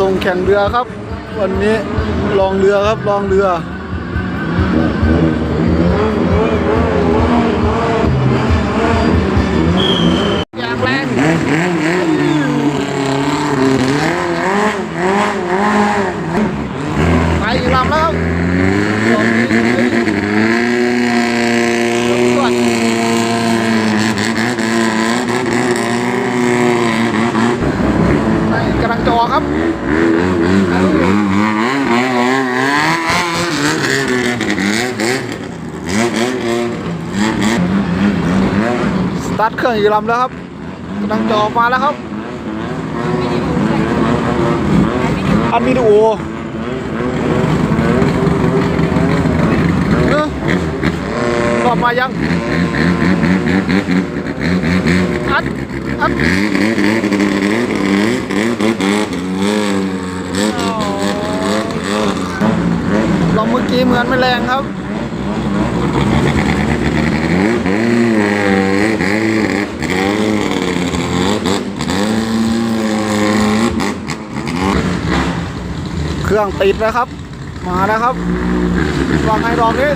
ส่งแข่งเรือครับ วันนี้ลองเรือครับลองเรือ อย่างแรงไปอีกลำแล้วครับสวัสดีไปกำลังจะออกครับ สตาร์ทเครื่องอีกลำแล้วครับกำลังจะออกมาแล้วครับ อันวิดีโอเอออบมายัง อัด อัดล อกี้เหมือนไม่แรงครับเครื่องติดแล้วครับ มาแล้วครับลองให้ลองนี้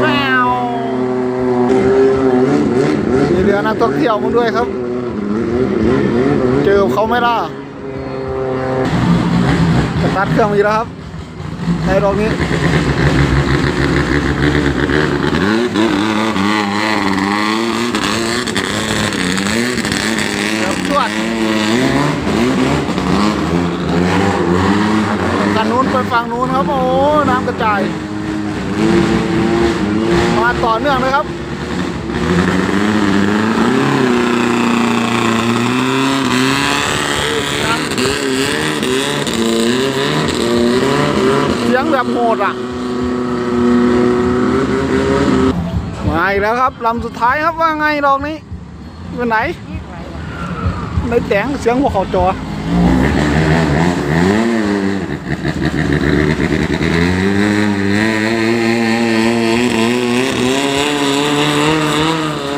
แมวมีเรือนักท่องเที่ยวมาด้วยครับ เขาไหมล่ะสตาร์ทเครื่องมีแล้วครับให้ลองนี้ครับชวดกันนู้นไปฝั่งนู้นครับ โอ้ น้ำกระจาย มาต่อเนื่องเลยครับ เสียงแบบโหดอะ มาอีกแล้วครับลำสุดท้ายครับว่าไงลองนี้ไปไหนในแตงเสียงหัวเขาจอ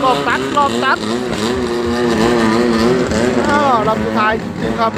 รอบตัดรอบตัด ลำสุดท้ายจริงๆครับ